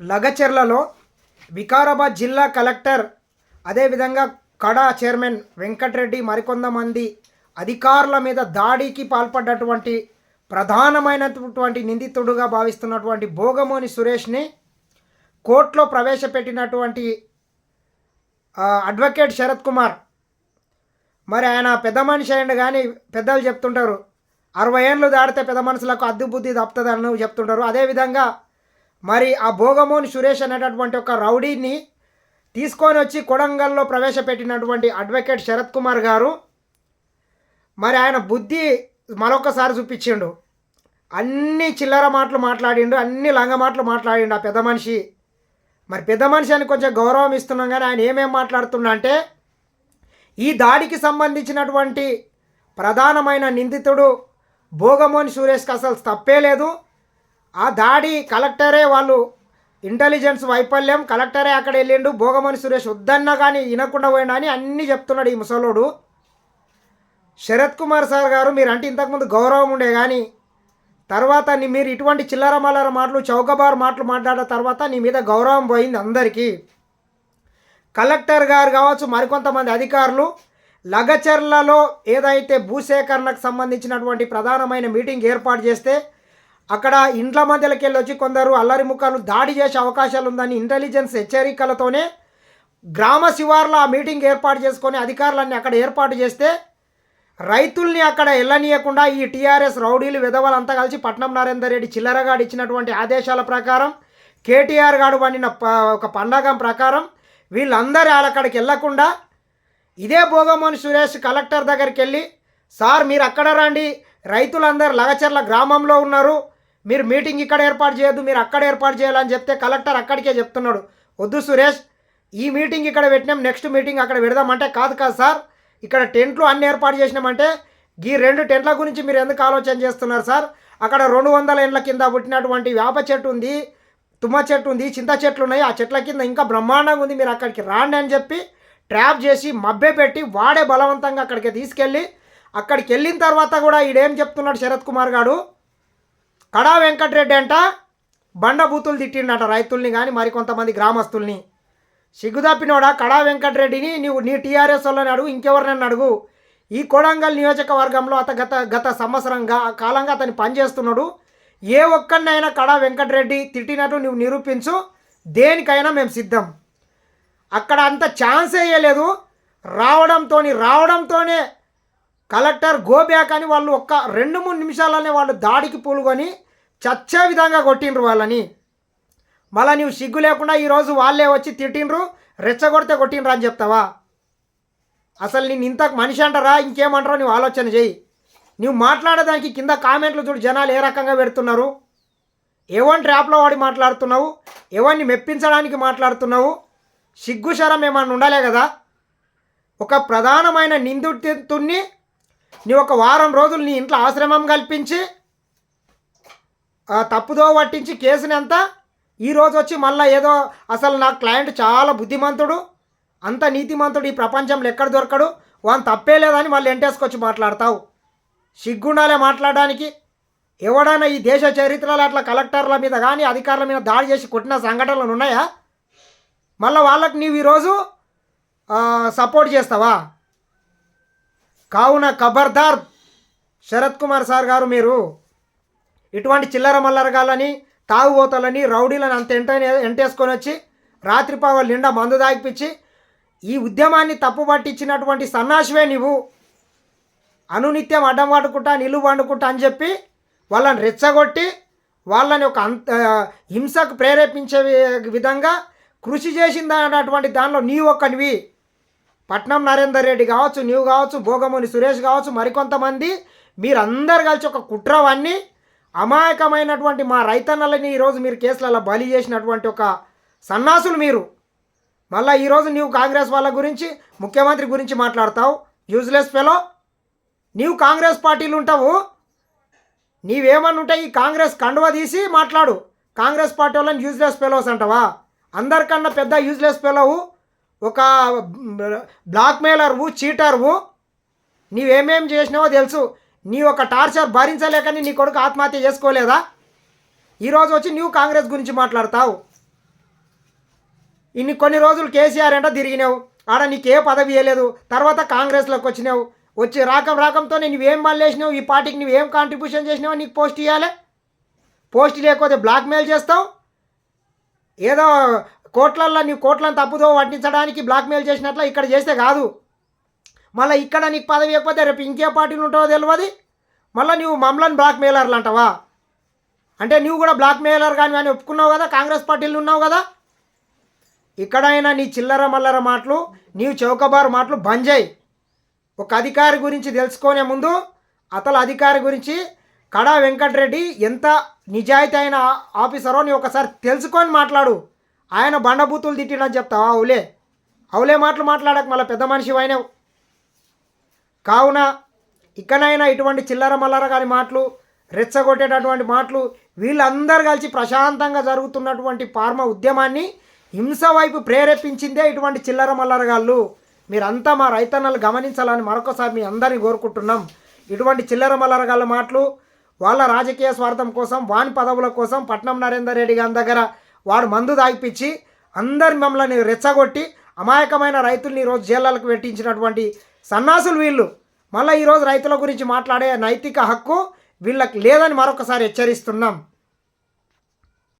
లగచెర్లలో వికారాబాద్ జిల్లా కలెక్టర్ అదేవిధంగా కడా చైర్మన్ వెంకటరెడ్డి మరికొంతమంది అధికారుల మీద దాడికి పాల్పడ్డటువంటి ప్రధానమైనటువంటి నిందితుడుగా భావిస్తున్నటువంటి భోగమోని సురేష్ని కోర్టులో ప్రవేశపెట్టినటువంటి అడ్వకేట్ శరత్ కుమార్. మరి ఆయన పెద్ద మనిషి అయ్యండి కానీ పెద్దలు చెప్తుంటారు అరవై ఏళ్ళు దాటితే పెద్ద మనుషులకు అద్దు బుద్ధి తప్పుతుంది అని చెప్తుంటారు. అదేవిధంగా మరి ఆ భోగమోని సురేష్ అనేటటువంటి ఒక రౌడీని తీసుకొని వచ్చి కొడంగల్లో ప్రవేశపెట్టినటువంటి అడ్వకేట్ శరత్ కుమార్ గారు మరి ఆయన బుద్ధి మరొకసారి చూపించిండు. అన్ని చిల్లర మాటలు మాట్లాడిండు అన్ని లంగ మాటలు మాట్లాడిండు ఆ పెద్ద మనిషి. మరి పెద్ద మనిషి అని కొంచెం గౌరవం ఇస్తున్నాం కానీ ఆయన ఏమేం మాట్లాడుతున్నా అంటే ఈ దాడికి సంబంధించినటువంటి ప్రధానమైన నిందితుడు భోగమోని సురేష్కి అసలు తప్పే లేదు. ఆ దాడి కలెక్టరే వాళ్ళు ఇంటెలిజెన్స్ వైఫల్యం కలెక్టరే అక్కడ వెళ్ళిండు భోగమని సురేష్ వద్దన్నా కానీ వినకుండా పోయినా అని అన్నీ చెప్తున్నాడు ఈ ముసలోడు. శరత్ కుమార్ సార్ గారు మీరు అంటే ఇంతకుముందు గౌరవం ఉండే కానీ తర్వాత మీరు ఇటువంటి చిల్లర మల్లర మాటలు చౌకబార్ మాటలు మాట్లాడిన తర్వాత నీ మీద గౌరవం పోయింది అందరికీ. కలెక్టర్ గారు కావచ్చు మరికొంతమంది అధికారులు లగచర్లలో ఏదైతే భూసేకరణకు సంబంధించినటువంటి ప్రధానమైన మీటింగ్ ఏర్పాటు చేస్తే అక్కడ ఇండ్ల మధ్యలోకి వెళ్ళి వచ్చి కొందరు అల్లరి ముఖాలు దాడి చేసే అవకాశాలు ఉందని ఇంటెలిజెన్స్ హెచ్చరికలతోనే గ్రామ శివార్లో ఆ మీటింగ్ ఏర్పాటు చేసుకొని అధికారులన్నీ అక్కడ ఏర్పాటు చేస్తే రైతుల్ని అక్కడ వెళ్ళనీయకుండా ఈ టీఆర్ఎస్ రౌడీలు విధవలంతా కలిసి పట్నం నరేందర్ రెడ్డి చిల్లరగాడు ఇచ్చినటువంటి ఆదేశాల ప్రకారం కేటీఆర్ గాడు వండిన ప- ఒక పండగం ప్రకారం వీళ్ళందరూ అక్కడికి వెళ్ళకుండా ఇదే భోగమోని సురేష్ కలెక్టర్ దగ్గరికి వెళ్ళి సార్ మీరు అక్కడ రండి. రైతులందరూ లగచర్ల గ్రామంలో ఉన్నారు. మీరు మీటింగ్ ఇక్కడ ఏర్పాటు చేయొద్దు మీరు అక్కడ ఏర్పాటు చేయాలని చెప్తే కలెక్టర్ అక్కడికే చెప్తున్నాడు. వద్దు సురేష్ ఈ మీటింగ్ ఇక్కడ పెట్టినాం నెక్స్ట్ మీటింగ్ అక్కడ పెడదామంటే కాదు కాదు సార్. ఇక్కడ టెంట్లు అన్ని ఏర్పాటు చేసినామంటే ఈ రెండు టెంట్ల గురించి మీరు ఎందుకు ఆలోచన చేస్తున్నారు సార్? అక్కడ రెండు వందల ఏళ్ళ కింద పుట్టినటువంటి వేప చెట్టు ఉంది తుమ్మ చెట్టు ఉంది చింత చెట్లు ఉన్నాయి. ఆ చెట్ల కింద ఇంకా బ్రహ్మాండంగా ఉంది. మీరు అక్కడికి రాండి అని చెప్పి ట్రాప్ చేసి మబ్బే పెట్టి వాడే బలవంతంగా అక్కడికి తీసుకెళ్ళి అక్కడికి వెళ్ళిన తర్వాత కూడా ఈడేం చెప్తున్నాడు శరత్ కుమార్ గారు? కడా వెంకటరెడ్డి అంట బండబూతులు తిట్టిండట రైతుల్ని కానీ మరికొంతమంది గ్రామస్తుల్ని. సిగ్గుదప్పినోడా కడా వెంకటరెడ్డిని నీవు నీ టీఆర్ఎస్ వాళ్ళని అడుగు ఇంకెవరినైనా అడుగు. ఈ కొడంగల్ నియోజకవర్గంలో అత గత గత సంవత్సరంగా కాలంగా అతను పనిచేస్తున్నాడు ఏ ఒక్కరినైనా కడా వెంకటరెడ్డి తిట్టినట్టు నువ్వు నిరూపించు దేనికైనా మేము సిద్ధం. అక్కడ అంత ఛాన్స్ వేయలేదు రావడంతోని రావడంతోనే కలెక్టర్ గోబ్యాక్ అని వాళ్ళు ఒక్క రెండు మూడు నిమిషాలనే వాళ్ళు దాడికి పూలుకొని చచ్చే విధంగా కొట్టిండ్రు వాళ్ళని. మళ్ళీ నీవు సిగ్గు లేకుండా ఈరోజు వాళ్ళే వచ్చి తిట్టిండ్రు రెచ్చగొడితే కొట్టిండ్రు అని చెప్తావా? అసలు నేను ఇంత మనిషి అంటారా? ఇంకేమంటారో నువ్వు ఆలోచన చేయి. నువ్వు మాట్లాడేదానికి కింద కామెంట్లు చూడు జనాలు ఏ రకంగా పెడుతున్నారు? ఎవరిని ట్రాప్లో వాడి మాట్లాడుతున్నావు? ఎవరిని మెప్పించడానికి మాట్లాడుతున్నావు? సిగ్గు శరం ఏమన్నా ఉండాలే కదా? ఒక ప్రధానమైన నిందితుడిని నీ ఒక వారం రోజులు నీ ఇంట్లో ఆశ్రమం కల్పించి తప్పుదో పట్టించి కేసుని ఎంత ఈరోజు వచ్చి మళ్ళీ ఏదో అసలు నా క్లయింట్ చాలా బుద్ధిమంతుడు అంత నీతిమంతుడు ఈ ప్రపంచంలో ఎక్కడ దొరకడు వాని తప్పే లేదని మళ్ళీ ఎంటేసుకొచ్చి మాట్లాడతావు. సిగ్గుండాలే మాట్లాడడానికి. ఎవడైనా ఈ దేశ చరిత్రలో అట్లా కలెక్టర్ల మీద కానీ అధికారుల మీద దాడి చేసి కొట్టిన సంఘటనలు ఉన్నాయా? మళ్ళీ వాళ్ళకు నీవు ఈరోజు సపోర్ట్ చేస్తావా? కావున ఖబర్దార్ శరత్ కుమార్ సార్ గారు మీరు ఇటువంటి చిల్లర మల్లరగాలని తాగుబోతలని రౌడీలను అంత ఎంట ఎంటేసుకొని వచ్చి రాత్రి నిండా మందు దాగిపించి ఈ ఉద్యమాన్ని తప్పుపట్టించినటువంటి సన్నాసివే నీవు. అనునిత్యం అడ్డం పడుకుంటా నిలువు వండుకుంటా అని చెప్పి వాళ్ళని రెచ్చగొట్టి వాళ్ళని ఒక అంత హింసకు ప్రేరేపించే విధంగా కృషి చేసింది దానిలో నీ ఒక్కనివి. పట్నం నరేందర్ రెడ్డి కావచ్చు నీవు కావచ్చు భోగముని సురేష్ కావచ్చు మరికొంతమంది మీరందరు కలిసి ఒక కుట్రవాన్ని అమాయకమైనటువంటి మా రైతన్నలని ఈరోజు మీరు కేసులలో బలి చేసినటువంటి ఒక సన్నాసులు మీరు. మళ్ళీ ఈరోజు నీవు కాంగ్రెస్ వాళ్ళ గురించి ముఖ్యమంత్రి గురించి మాట్లాడతావు. యూజ్లెస్ ఫెలో నీవు కాంగ్రెస్ పార్టీలు ఉంటావు. నీవేమన్నా ఉంటే ఈ కాంగ్రెస్ కండువ తీసి మాట్లాడు. కాంగ్రెస్ పార్టీ వాళ్ళని యూజ్లెస్ ఫెలోస్ అంటావా? అందరికన్నా పెద్ద యూజ్లెస్ ఫెలోవు. ఒక బ్లాక్మెయిలర్వు చీటర్వు నీవేమేం చేసినావో తెలుసు. నీ ఒక టార్చర్ భరించలేకని నీ కొడుకు ఆత్మహత్య చేసుకోలేదా? ఈరోజు వచ్చి నువ్వు కాంగ్రెస్ గురించి మాట్లాడతావు. ఇన్ని కొన్ని రోజులు కేసీఆర్ ఏంటో తిరిగినావు. ఆడ నీకు ఏ పదవి ఇవ్వలేదు తర్వాత కాంగ్రెస్లోకి వచ్చినావు. వచ్చి రాకం రాకంతో నువ్వేం మళ్ళేసినావు ఈ పార్టీకి నువ్వేం కాంట్రిబ్యూషన్ చేసినావు నీకు పోస్ట్ ఇవ్వాలి పోస్ట్ లేకపోతే బ్లాక్మెయిల్ చేస్తావు? ఏదో కోట్లల్లో నీ కోట్లను తప్పుదో వడ్డించడానికి బ్లాక్మెయిల్ చేసినట్ల ఇక్కడ చేస్తే కాదు. మళ్ళీ ఇక్కడ నీకు పదవి ఇవ్వకపోతే రేపు ఇంకే పార్టీలు ఉంటావో తెలియదు మళ్ళీ నువ్వు మమ్మల్ని బ్లాక్మెయిలర్లు అంటావా? అంటే నువ్వు కూడా బ్లాక్మెయిలర్ కానీ అని ఒప్పుకున్నావు కదా? కాంగ్రెస్ పార్టీలు ఉన్నావు కదా? ఇక్కడైనా నీ చిల్లర మల్లర మాటలు నీవు చౌకబారు మాటలు బంద్ చేయి. ఒక అధికారి గురించి తెలుసుకునే ముందు అతల అధికారి గురించి కడా వెంకటరెడ్డి ఎంత నిజాయితీ అయిన ఆఫీసరో నీ ఒకసారి తెలుసుకొని మాట్లాడు. ఆయన బండబూతులు తిట్టినని చెప్తావా? అవులే. అవులే మాటలు మాట్లాడక మళ్ళీ పెద్ద మనిషి అయినావు. కావున ఇకనైనా ఇటువంటి చిల్లర మల్లర కాని మాటలు రెచ్చగొట్టేటటువంటి మాటలు వీళ్ళందరూ కలిసి ప్రశాంతంగా జరుగుతున్నటువంటి ఫార్మా ఉద్యమాన్ని హింస వైపు ప్రేరేపించిందే ఇటువంటి చిల్లర మల్లరగాళ్ళు మీరంతా మా రైతన్నలు గమనించాలని మరొకసారి మీ అందరినీ కోరుకుంటున్నాం. ఇటువంటి చిల్లర మల్లరగాళ్ళ మాటలు వాళ్ళ రాజకీయ స్వార్థం కోసం వాని పదవుల కోసం పట్నం నరేందర్ రెడ్డి గారి దగ్గర వాడు మందు తాగిపించి అందరి మమ్మల్ని రెచ్చగొట్టి అమాయకమైన రైతుల్ని ఈరోజు జైళ్ళకు పెట్టించినటువంటి సన్నాసులు వీళ్ళు. మళ్ళీ ఈరోజు రైతుల గురించి మాట్లాడే నైతిక హక్కు వీళ్ళకి లేదని మరొకసారి హెచ్చరిస్తున్నాం.